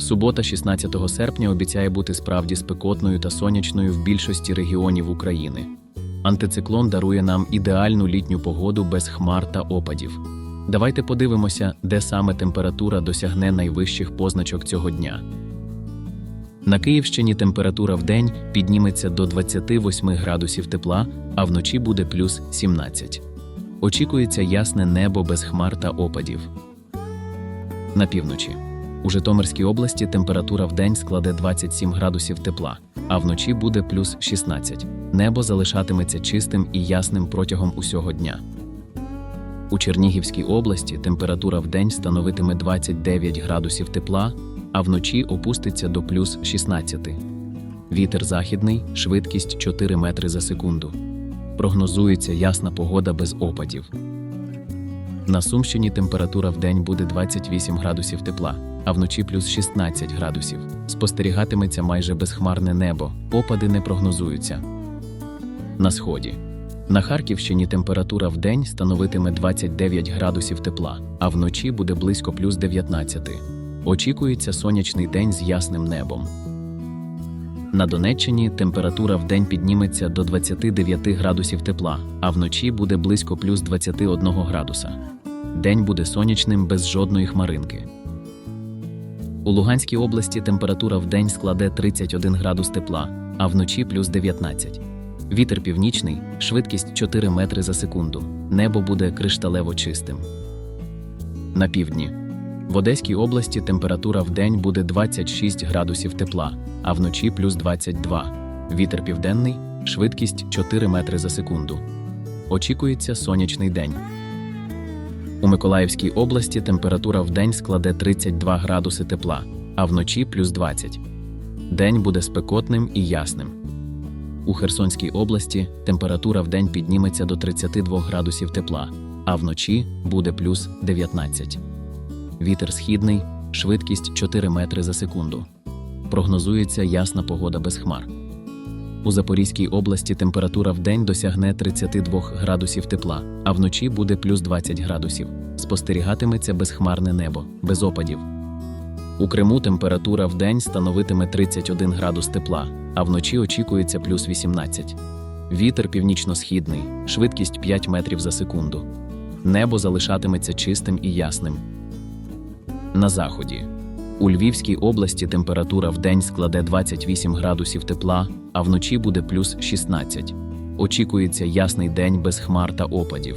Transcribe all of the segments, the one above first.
Субота, 16 серпня, обіцяє бути справді спекотною та сонячною в більшості регіонів України. Антициклон дарує нам ідеальну літню погоду без хмар та опадів. Давайте подивимося, де саме температура досягне найвищих позначок цього дня. На Київщині температура в день підніметься до 28 градусів тепла, а вночі буде плюс 17. Очікується ясне небо без хмар та опадів. На півночі. У Житомирській області температура в день складе 27 градусів тепла, а вночі буде плюс 16. Небо залишатиметься чистим і ясним протягом усього дня. У Чернігівській області температура в день становитиме 29 градусів тепла, а вночі опуститься до плюс 16. Вітер західний, швидкість 4 метри за секунду. Прогнозується ясна погода без опадів. На Сумщині температура в день буде 28 градусів тепла, а вночі плюс 16 градусів. Спостерігатиметься майже безхмарне небо, опади не прогнозуються. На сході. На Харківщині температура в день становитиме 29 градусів тепла, а вночі буде близько плюс 19. Очікується сонячний день з ясним небом. На Донеччині температура в день підніметься до 29 градусів тепла, а вночі буде близько плюс 21 градуса. День буде сонячним без жодної хмаринки. У Луганській області температура в день складе 31 градус тепла, а вночі плюс 19. Вітер північний, швидкість 4 метри за секунду. Небо буде кришталево чистим. На півдні. В Одеській області температура в день буде 26 градусів тепла, а вночі плюс 22. Вітер південний, швидкість 4 метри за секунду. Очікується сонячний день. У Миколаївській області температура в день складе 32 градуси тепла, а вночі плюс 20. День буде спекотним і ясним. У Херсонській області температура в день підніметься до 32 градусів тепла, а вночі буде плюс 19. Вітер східний, швидкість 4 метри за секунду. Прогнозується ясна погода без хмар. У Запорізькій області температура в день досягне 32 градусів тепла, а вночі буде плюс 20 градусів. Спостерігатиметься безхмарне небо, без опадів. У Криму температура в день становитиме 31 градус тепла, а вночі очікується плюс 18. Вітер північно-східний, швидкість 5 метрів за секунду. Небо залишатиметься чистим і ясним. На заході. У Львівській області температура в день складе 28 градусів тепла, а вночі буде плюс 16. Очікується ясний день без хмар та опадів.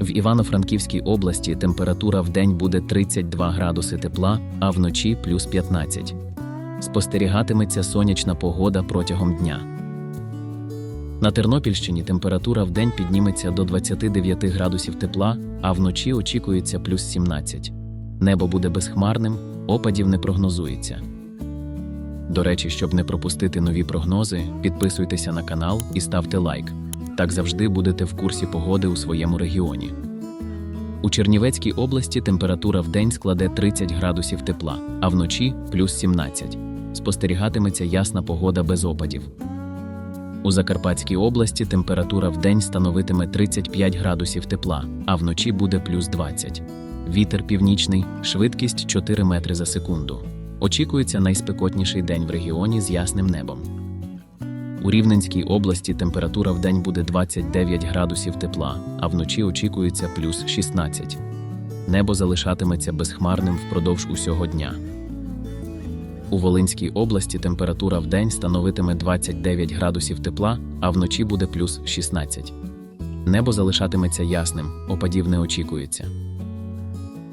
В Івано-Франківській області температура в день буде 32 градуси тепла, а вночі плюс 15. Спостерігатиметься сонячна погода протягом дня. На Тернопільщині температура в день підніметься до 29 градусів тепла, а вночі очікується плюс 17. Небо буде безхмарним, опадів не прогнозується. До речі, щоб не пропустити нові прогнози, підписуйтеся на канал і ставте лайк. Так завжди будете в курсі погоди у своєму регіоні. У Чернівецькій області температура в день складе 30 градусів тепла, а вночі плюс 17. Спостерігатиметься ясна погода без опадів. У Закарпатській області температура в день становитиме 35 градусів тепла, а вночі буде плюс 20. Вітер північний, швидкість 4 метри за секунду. Очікується найспекотніший день в регіоні з ясним небом. У Рівненській області температура в день буде 29 градусів тепла, а вночі очікується плюс 16. Небо залишатиметься безхмарним впродовж усього дня. У Волинській області температура в день становитиме 29 градусів тепла, а вночі буде плюс 16. Небо залишатиметься ясним, опадів не очікується.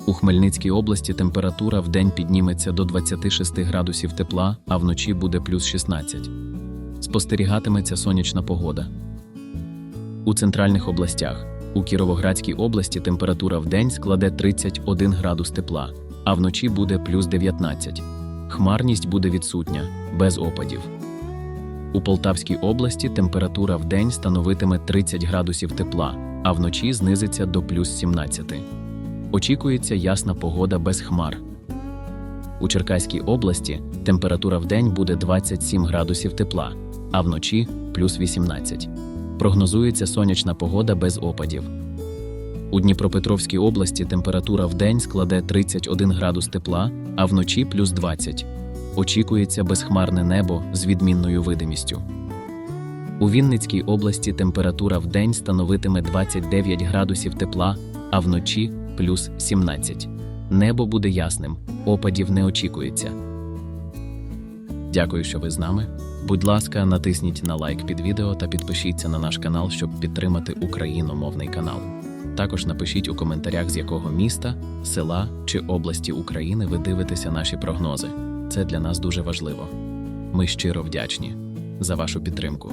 У Хмельницькій області температура в день підніметься до 26 градусів тепла, а вночі буде плюс 16. Спостерігатиметься сонячна погода. У центральних областях. У Кіровоградській області температура в день складе 31 градус тепла, а вночі буде плюс 19. Хмарність буде відсутня, без опадів. У Полтавській області температура в день становитиме 30 градусів тепла, а вночі знизиться до плюс 17. Очікується ясна погода без хмар. У Черкаській області температура в день буде 27 градусів тепла, а вночі плюс 18. Прогнозується сонячна погода без опадів. У Дніпропетровській області температура в день складе 31 градус тепла, а вночі плюс 20. Очікується безхмарне небо з відмінною видимістю. У Вінницькій області температура в день становитиме 29 градусів тепла, а вночі плюс 17. Небо буде ясним, опадів не очікується. Дякую, що ви з нами. Будь ласка, натисніть на лайк під відео та підпишіться на наш канал, щоб підтримати україномовний канал. Також напишіть у коментарях, з якого міста, села чи області України ви дивитеся наші прогнози. Це для нас дуже важливо. Ми щиро вдячні за вашу підтримку.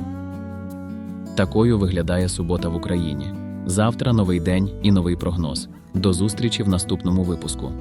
Такою виглядає субота в Україні. Завтра новий день і новий прогноз. До зустрічі в наступному випуску.